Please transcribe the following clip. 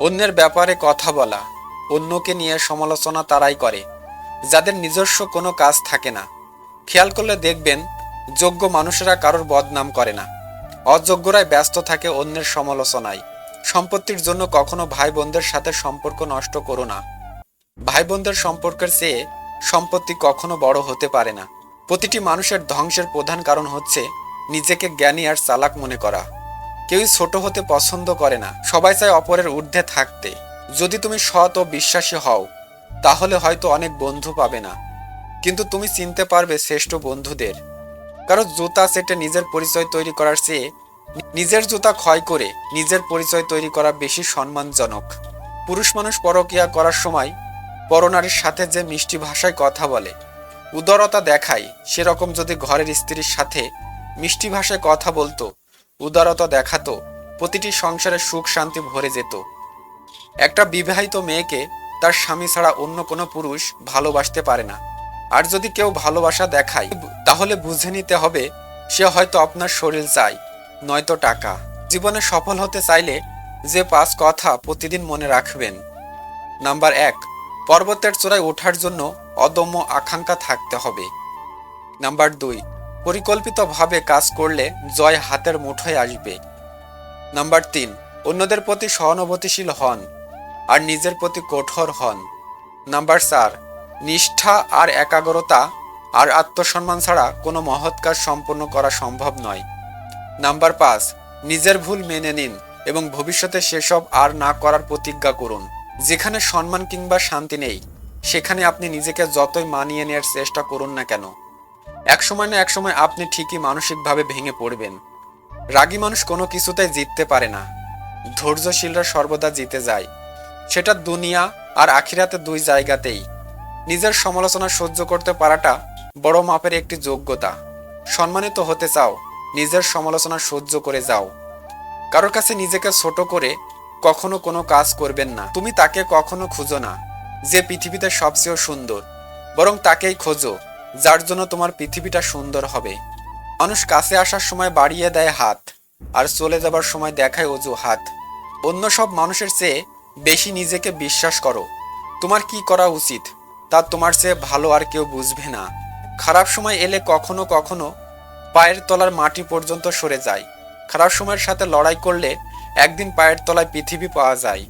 অন্যের ব্যাপারে কথা বলা, অন্যকে নিয়ে সমালোচনা তারাই করে, যাদের নিজস্ব কোনো কাজ থাকে না। খেয়াল করলে দেখবেন, যোগ্য মানুষেরা কারোর বদনাম করে না। অযোগ্যরাই ব্যস্ত থাকে অন্যের সমালোচনায়। সম্পত্তির জন্য কখনো ভাই বোনদের সাথে সম্পর্ক নষ্ট করো না। ভাই বোনদের সম্পর্কের চেয়ে সম্পত্তি কখনো বড় হতে পারে না। প্রতিটি মানুষের ধ্বংসের প্রধান কারণ হচ্ছে নিজেকে জ্ঞানী আর চালাক মনে করা। কেউই ছোট হতে পছন্দ করে না। সবাই চায় অপরের ঊর্ধ্বে থাকতে। যদি তুমি সৎ ও বিশ্বাসী হও, তাহলে হয়তো অনেক বন্ধু পাবে না। কিন্তু তুমি চিনতে পারবে শ্রেষ্ঠ বন্ধুদের। কারণ জুতা সেটে নিজের পরিচয় তৈরি করার চেয়ে নিজের জুতা ক্ষয় করে নিজের পরিচয় তৈরি করা বেশি সম্মানজনক। পুরুষ মানুষ পরকিয়া করার সময় পরনারীর সাথে যে মিষ্টি ভাষায় কথা বলে, উদারতা দেখায়, সেরকম যদি ঘরের স্ত্রীর সাথে মিষ্টি ভাষায় কথা বলতো উদারতা দেখাতো, প্রতিটি সংসারে সুখ, শান্তি ভরে যেত। একটা বিবাহিত মেয়েকে তার স্বামী ছাড়া অন্য কোনো পুরুষ ভালোবাসতে পারে না। আর যদি কেউ ভালোবাসা দেখায়, তাহলে বুঝে নিতে হবে, সে হয়তো আপনার শরীর চায়, নয়তো টাকা। জীবনে সফল হতে চাইলে যে পাঁচ কথা প্রতিদিন মনে রাখবেন। নাম্বার এক, পর্বতের চূড়ায় ওঠার জন্য অদম্য আকাঙ্ক্ষা থাকতে হবে। নাম্বার দুই পরিকল্পিতভাবে কাজ করলে জয় হাতের মুঠোয় আসবে। নাম্বার তিন, অন্যদের প্রতি সহানুভূতিশীল হন আর নিজের প্রতি কঠোর হন। নাম্বার চার, নিষ্ঠা আর একাগ্রতা আর আত্মসম্মান ছাড়া কোনো মহৎ কাজ সম্পন্ন করা সম্ভব নয়। নাম্বার পাঁচ, নিজের ভুল মেনে নিন এবং ভবিষ্যতে সেসব আর না করার প্রতিজ্ঞা করুন। যেখানে সম্মান কিংবা শান্তি নেই, সেখানে আপনি নিজেকে যতই মানিয়ে নেওয়ার চেষ্টা করুন না কেন। একসময় না একসময় আপনি ঠিকই মানসিকভাবে ভেঙে পড়বেন। রাগী মানুষ কোনো কিছুতেই জিততে পারে না। ধৈর্যশীলরা সর্বদা জিতে যায়। সেটা দুনিয়া আর আখিরাতে দুই জায়গাতেই। নিজের সমালোচনা সহ্য করতে পারাটা বড় মাপের একটি যোগ্যতা। সম্মানিত হতে চাও, নিজের সমালোচনা সহ্য করে যাও। কারোর কাছে নিজেকে ছোট করে কখনো কোনো কাজ করবেন না। তুমি তাকে কখনো খুঁজো না। যে পৃথিবীতে সবচেয়ে সুন্দর, বরং তাকেই খোঁজো। যার জন্য তোমার পৃথিবীটা সুন্দর হবে। মানুষ কাছে আসার সময় বাড়িয়ে দেয় হাত, আর চলে যাবার সময় দেখায় অজু হাত। অন্য সব মানুষের চেয়ে বেশি নিজেকে বিশ্বাস করো। তোমার কি করা উচিত, তা তোমার চেয়ে ভালো আর কেউ বুঝবে না। খারাপ সময় এলে কখনো কখনো পায়ের তলার মাটি পর্যন্ত সরে যায়। খারাপ সময়ের সাথে লড়াই করলে একদিন পায়ের তলায় পৃথিবী পাওয়া যায়।